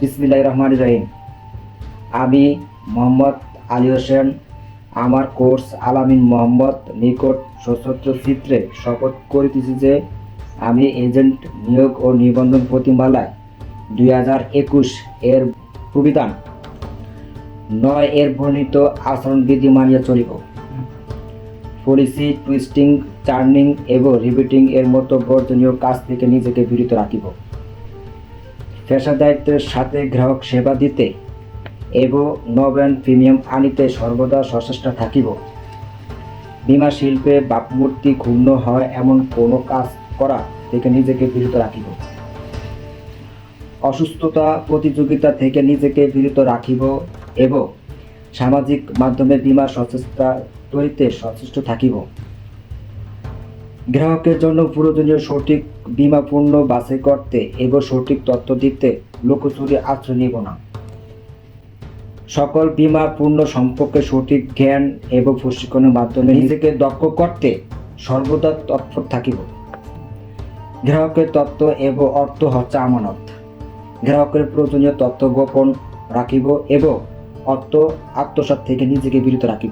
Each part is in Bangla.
বিসমিল্লাহ রহমান রহিম। আমি মোহাম্মদ আলী হোসেন। আমার কোর্স আলামিন মোহাম্মদ নিকট সশস্ত্র চিত্রে শপথ করিতেছি যে, আমি এজেন্ট নিয়োগ ও নিবন্ধন প্রতিমালায় দুই হাজার একুশ এর প্রবিধান, নয় এর বর্ণিত আচরণবিধি মানিয়া চলিব। পলিসি, টুইস্টিং চার্নিং এবং রিপিটিং এর মতো বর্জনীয় কাজ থেকে নিজেকে বিরত রাখিব। পেশাদারিত্বের সাথে গ্রাহক সেবা দিতে এবং নবেন প্রিমিয়াম আনিতে সর্বদা সচেষ্ট থাকিব। বিমা শিল্পে বাপমূর্তি ক্ষুণ্ণ হয় এমন কোনো কাজ করা থেকে নিজেকে বিরত রাখিব। অসুস্থতা প্রতিযোগিতা থেকে নিজেকে বিরত রাখিব এবং সামাজিক মাধ্যমে বীমা সচেষ্টা তৈরিতে সচেষ্ট থাকিব। গ্রাহকের জন্য প্রয়োজনীয় সঠিক বীমা পূর্ণ বাছাই করতে এবং সঠিক তথ্য দিতে লোকচুরি আশ্রয় নিব না। সকল বীমা পূর্ণ সম্পর্কে সঠিক জ্ঞান এবং প্রশিক্ষণের মাধ্যমে নিজেকে দক্ষ করতে সর্বদা তৎপর থাকিব। গ্রাহকের তত্ত্ব এবং অর্থ হচ্ছে আমানত। গ্রাহকের প্রয়োজনীয় তথ্য গোপন রাখিব এবং অর্থ আত্মসাৎ থেকে নিজেকে বিরত রাখিব।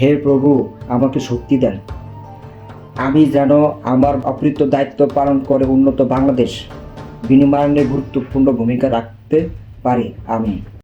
হে প্রভু, আমাকে শক্তি দেন। আমি যেন আমার অপৃত দায়িত্ব পালন করে উন্নত বাংলাদেশ, বিনিময়ে গুরুত্বপূর্ণ ভূমিকা রাখতে পারি। আমি।